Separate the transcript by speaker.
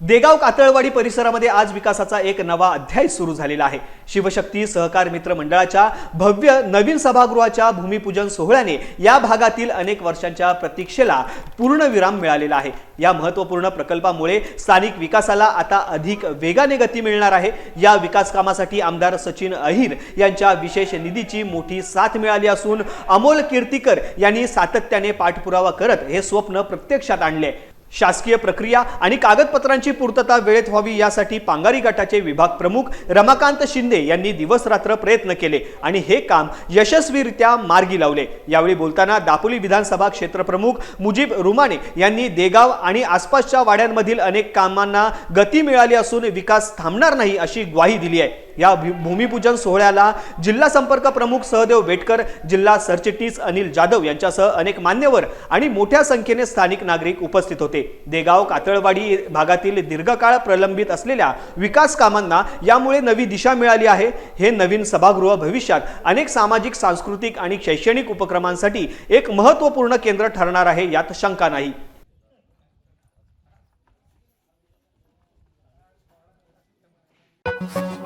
Speaker 1: देगाव कातळवाडी परिसरामध्ये आज विकासाचा एक नवा अध्याय सुरू झालेला आहे. शिवशक्ती सहकार मित्र मंडळाच्या भव्य नवीन सभागृहाच्या भूमिपूजन सोहळ्याने या भागातील अनेक वर्षांच्या प्रतीक्षेला पूर्णविराम मिळालेला आहे. या महत्त्वपूर्ण प्रकल्पामुळे स्थानिक विकासाला आता अधिक वेगाने गती मिळणार आहे. या विकास कामासाठी आमदार सचिन अहिर यांच्या विशेष निधीची मोठी साथ मिळाली असून अमोल कीर्तीकर यांनी सातत्याने पाठपुरावा करत हे स्वप्न प्रत्यक्षात आणले. शासकीय प्रक्रिया आणि कागदपत्रांची पूर्तता वेळेत व्हावी यासाठी पांगारी गटाचे विभाग प्रमुख रमाकांत शिंदे यांनी दिवसरात्र प्रयत्न केले आणि हे काम यशस्वीरित्या मार्गी लावले. यावेळी बोलताना दापोली विधानसभा क्षेत्रप्रमुख मुजीब रुमाने यांनी देगाव आणि आसपासच्या वाड्यांमधील अनेक कामांना गती मिळाली असून विकास थांबणार नाही अशी ग्वाही दिली आहे. या भूमिपूजन सोहळ्याला जिल्हा संपर्क प्रमुख सहदेव वेटकर जिल्हा सरचिटणीस अनिल जाधव यांच्यासह अनेक मान्यवर आणि मोठ्या संख्येने स्थानिक नागरिक उपस्थित होते. होते देगाव कातळवाडी भागातील दीर्घकाळ प्रलंबित असलेल्या विकास कामांना यामुळे नवी दिशा मिळाली आहे हे नवीन सभागृह भविष्यात अनेक सामाजिक सांस्कृतिक आणि शैक्षणिक उपक्रमांसाठी एक महत्त्वपूर्ण केंद्र ठरणार आहे यात शंका नाही Thank you.